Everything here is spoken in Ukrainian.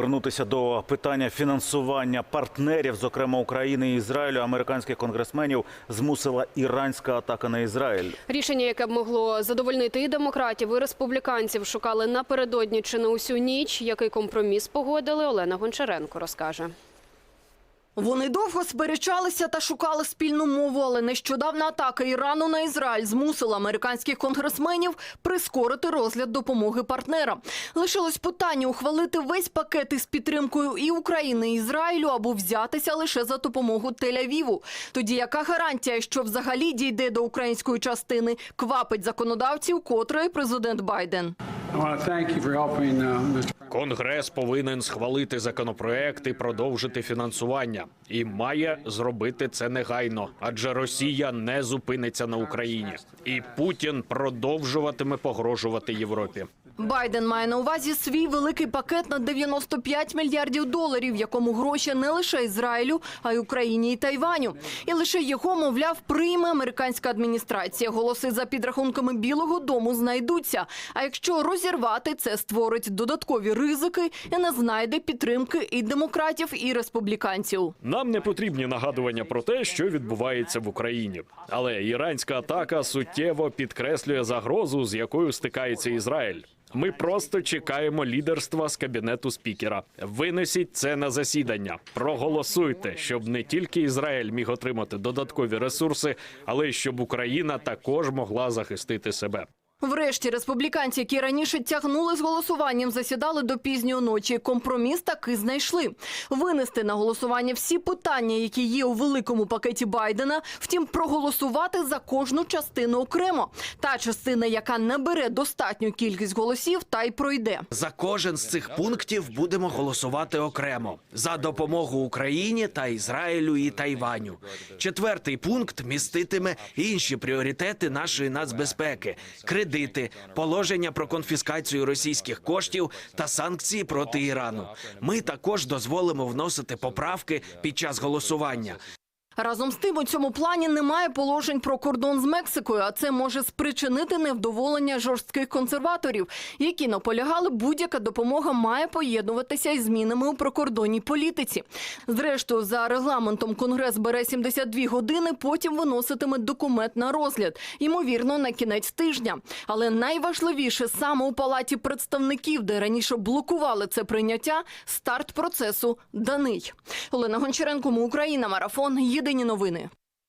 Повернутися до питання фінансування партнерів, зокрема України і Ізраїлю, американських конгресменів змусила іранська атака на Ізраїль. Рішення, яке б могло задовольнити і демократів, і республіканців, шукали напередодні чи на усю ніч. Який компроміс погодили, Олена Гончаренко розкаже. Вони довго сперечалися та шукали спільну мову, але нещодавна атака Ірану на Ізраїль змусила американських конгресменів прискорити розгляд допомоги партнерам. Лишилось питання ухвалити весь пакет із підтримкою і України, і Ізраїлю або взятися лише за допомогу Тель-Авіву. Тоді яка гарантія, що взагалі дійде до української частини, квапить законодавців, котрий президент Байден. Uh. Конгрес повинен схвалити законопроект і продовжити фінансування, і має зробити це негайно, адже Росія не зупиниться на Україні, і Путін продовжуватиме погрожувати Європі. Байден має на увазі свій великий пакет на 95 мільярдів доларів, якому гроші не лише Ізраїлю, а й Україні і Тайваню. І лише його, мовляв, прийме американська адміністрація. Голоси за підрахунками Білого Дому знайдуться. А якщо розірвати, це створить додаткові ризики і не знайде підтримки і демократів, і республіканців. Нам не потрібні нагадування про те, що відбувається в Україні, але іранська атака суттєво підкреслює загрозу, з якою стикається Ізраїль. Ми просто чекаємо лідерства з кабінету спікера. Винесіть це на засідання. Проголосуйте, щоб не тільки Ізраїль міг отримати додаткові ресурси, але й щоб Україна також могла захистити себе. Врешті республіканці, які раніше тягнули з голосуванням, засідали до пізньої ночі. Компроміс таки знайшли. Винести на голосування всі питання, які є у великому пакеті Байдена. Втім, проголосувати за кожну частину окремо. Та частина, яка не бере достатню кількість голосів, та й пройде. За кожен з цих пунктів будемо голосувати окремо за допомогу Україні та Ізраїлю і Тайваню. Четвертий пункт міститиме інші пріоритети нашої нацбезпеки: кредити, положення про конфіскацію російських коштів та санкції проти Ірану. Ми також дозволимо вносити поправки під час голосування. Разом з тим, у цьому плані немає положень про кордон з Мексикою, а це може спричинити невдоволення жорстких консерваторів, які наполягали, будь-яка допомога має поєднуватися із змінами у прикордонній політиці. Зрештою, за регламентом Конгрес бере 72 години, потім виноситиме документ на розгляд, ймовірно, на кінець тижня. Але найважливіше саме у палаті представників, де раніше блокували це прийняття, старт процесу даний. Олена Гончаренко, Україна, марафон. Єдині новини.